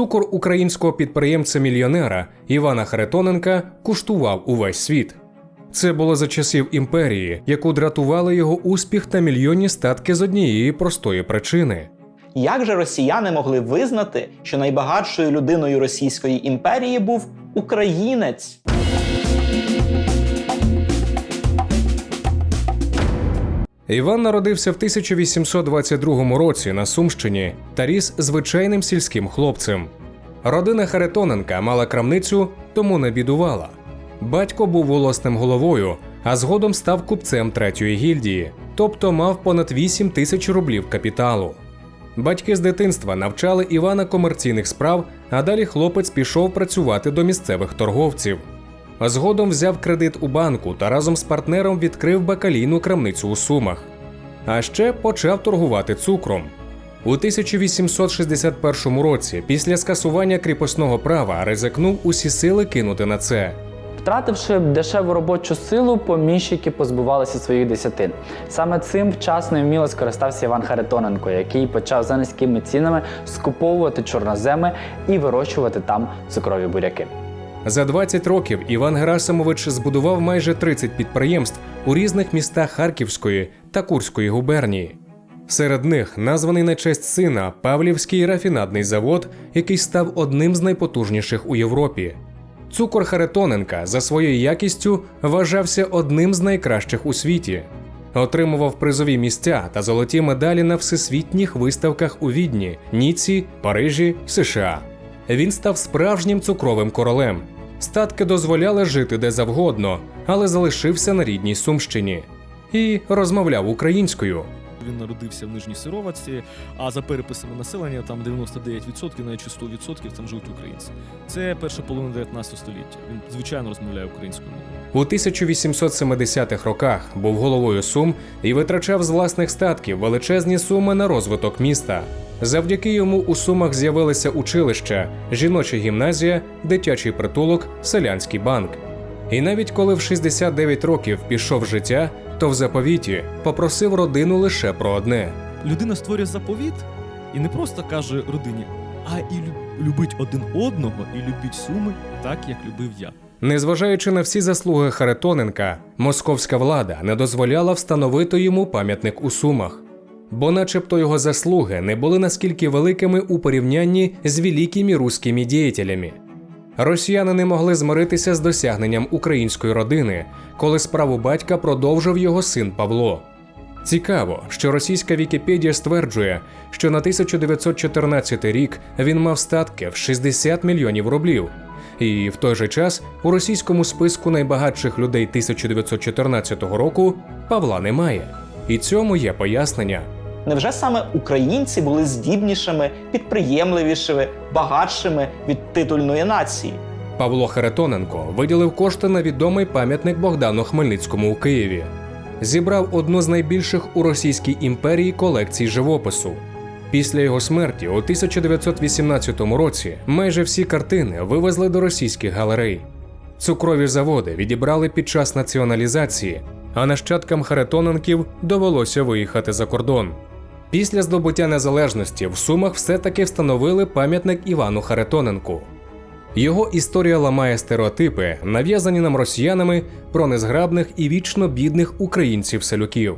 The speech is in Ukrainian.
Цукор українського підприємця-мільйонера Івана Харитоненка куштував увесь світ. Це було за часів імперії, яку дратували його успіх та мільйонні статки з однієї простої причини. Як же росіяни могли визнати, що найбагатшою людиною Російської імперії був українець? Іван народився в 1822 році на Сумщині та ріс звичайним сільським хлопцем. Родина Харитоненка мала крамницю, тому не бідувала. Батько був волосним головою, а згодом став купцем третьої гільдії, тобто мав понад 8 тисяч рублів капіталу. Батьки з дитинства навчали Івана комерційних справ, а далі хлопець пішов працювати до місцевих торговців. А Згодом взяв кредит у банку та разом з партнером відкрив бакалійну крамницю у Сумах. А ще почав торгувати цукром. У 1861 році, після скасування кріпосного права, ризикнув усі сили кинути на це. Втративши дешеву робочу силу, поміщики позбувалися своїх десятин. Саме цим вчасно і вміло скористався Іван Харитоненко, який почав за низькими цінами скуповувати чорноземи і вирощувати там цукрові буряки. За 20 років Іван Герасимович збудував майже 30 підприємств у різних містах Харківської та Курської губернії. Серед них названий на честь сина Павлівський рафінадний завод, який став одним з найпотужніших у Європі. Цукор Харитоненка за своєю якістю вважався одним з найкращих у світі. Отримував призові місця та золоті медалі на всесвітніх виставках у Відні, Ніці, Парижі, США. Він став справжнім цукровим королем. Статки дозволяли жити де завгодно, але залишився на рідній Сумщині і розмовляв українською. Він народився в Нижній Сироватці, а за переписами населення там 99%, навіть чи 100% там живуть українці. Це перша половина 19 століття. Він звичайно розмовляє українською мовою. У 1870-х роках був головою Сум і витрачав з власних статків величезні суми на розвиток міста. Завдяки йому у Сумах з'явилися училища, жіноча гімназія, дитячий притулок, селянський банк. І навіть коли в 69 років пішов життя, то в заповіті попросив родину лише про одне. Людина створює заповіт і не просто каже родині, а і любить один одного, і любіть суми так, як любив я. Незважаючи на всі заслуги Харитоненка, московська влада не дозволяла встановити йому пам'ятник у Сумах, бо, начебто, його заслуги не були наскільки великими у порівнянні з великими руськими діятелями. Росіяни не могли змиритися з досягненням української родини, коли справу батька продовжив його син Павло. Цікаво, що російська Вікіпедія стверджує, що на 1914 рік він мав статки в 60 мільйонів рублів. І в той же час у російському списку найбагатших людей 1914 року Павла немає. І цьому є пояснення. Невже саме українці були здібнішими, підприємливішими, багатшими від титульної нації? Павло Харитоненко виділив кошти на відомий пам'ятник Богдану Хмельницькому у Києві. Зібрав одну з найбільших у Російській імперії колекцій живопису. Після його смерті у 1918 році майже всі картини вивезли до російських галерей. Цукрові заводи відібрали під час націоналізації, а нащадкам Харитоненків довелося виїхати за кордон. Після здобуття незалежності в Сумах все-таки встановили пам'ятник Івану Харитоненку. Його історія ламає стереотипи, нав'язані нам росіянами про незграбних і вічно бідних українців-селюків.